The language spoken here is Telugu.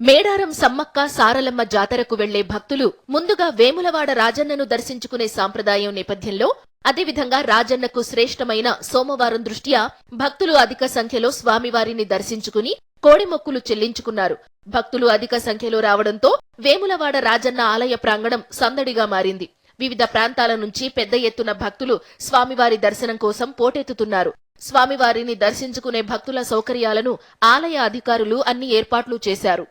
మేడారం సమ్మక్క సారలమ్మ జాతరకు వెళ్ళే భక్తులు ముందుగా వేములవాడ రాజన్నను దర్శించుకునే సాంప్రదాయం నేపథ్యంలో అదేవిధంగా రాజన్నకు శ్రేష్టమైన సోమవారం దృష్ట్యా భక్తులు అధిక సంఖ్యలో స్వామివారిని దర్శించుకుని కోడిమొక్కులు చెల్లించుకున్నారు. భక్తులు అధిక సంఖ్యలో రావడంతో వేములవాడ రాజన్న ఆలయ ప్రాంగణం సందడిగా మారింది. వివిధ ప్రాంతాల నుంచి పెద్ద ఎత్తున భక్తులు స్వామివారి దర్శనం కోసం పోటెత్తుతున్నారు. స్వామివారిని దర్శించుకునే భక్తుల సౌకర్యాలను ఆలయ అధికారులు అన్ని ఏర్పాట్లు చేశారు.